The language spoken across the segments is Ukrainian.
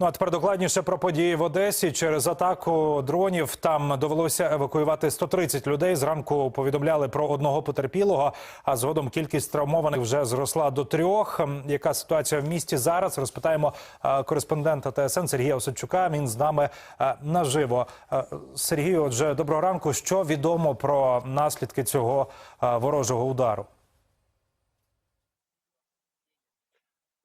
Ну а тепер докладніше про події в Одесі. Через атаку дронів там довелося евакуювати 130 людей. Зранку повідомляли про одного потерпілого. А згодом кількість травмованих вже зросла до трьох. Ем, Яка ситуація в місті зараз? Розпитаємо е, кореспондента ТСН Сергія Осадчука. Він з нами е, наживо. Е, Сергію, отже, доброго ранку. Що відомо про наслідки цього ворожого удару?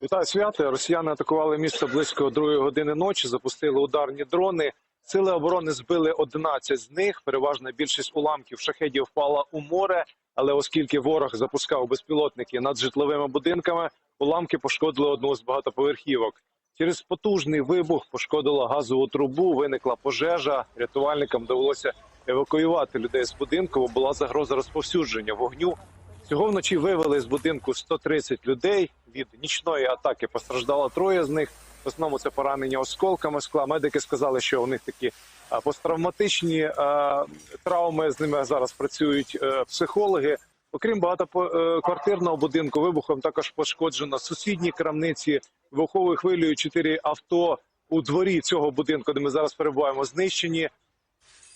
Вітаю свято. Росіяни атакували місто близько другої години ночі. Запустили ударні дрони. Сили оборони збили 11 з них. Переважна більшість уламків шахедів впала у море. Але оскільки ворог запускав безпілотники над житловими будинками, уламки пошкодили одну з багатоповерхівок. Через потужний вибух пошкодила газову трубу. Виникла пожежа. Рятувальникам довелося евакуювати людей з будинку, бо була загроза розповсюдження вогню. Цього вночі вивели з будинку 130 людей. Від нічної атаки постраждало троє з них. В основному це поранення осколками скла. Медики сказали, що у них такі посттравматичні травми. З ними зараз працюють е, психологи. Окрім багатоквартирного будинку, вибухом також пошкоджено сусідні крамниці. Вибуховою хвилею чотири авто у дворі цього будинку, де ми зараз перебуваємо, знищені.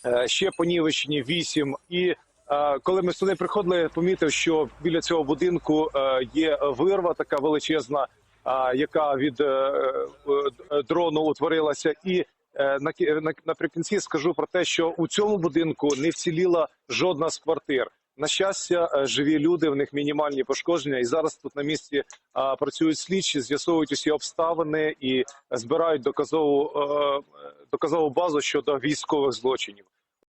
Е, ще понівечені вісім. І е, коли ми сюди приходили, помітив, що біля цього будинку е, є вирва, така величезна, е, яка від е, е, дрону утворилася. І е, на кі- наприкінці скажу про те, що у цьому будинку не вціліла жодна з квартир. На щастя, е, живі люди, в них мінімальні пошкодження, і зараз тут на місці працюють слідчі, з'ясовують усі обставини і збирають доказову е, доказову базу щодо військових злочинів.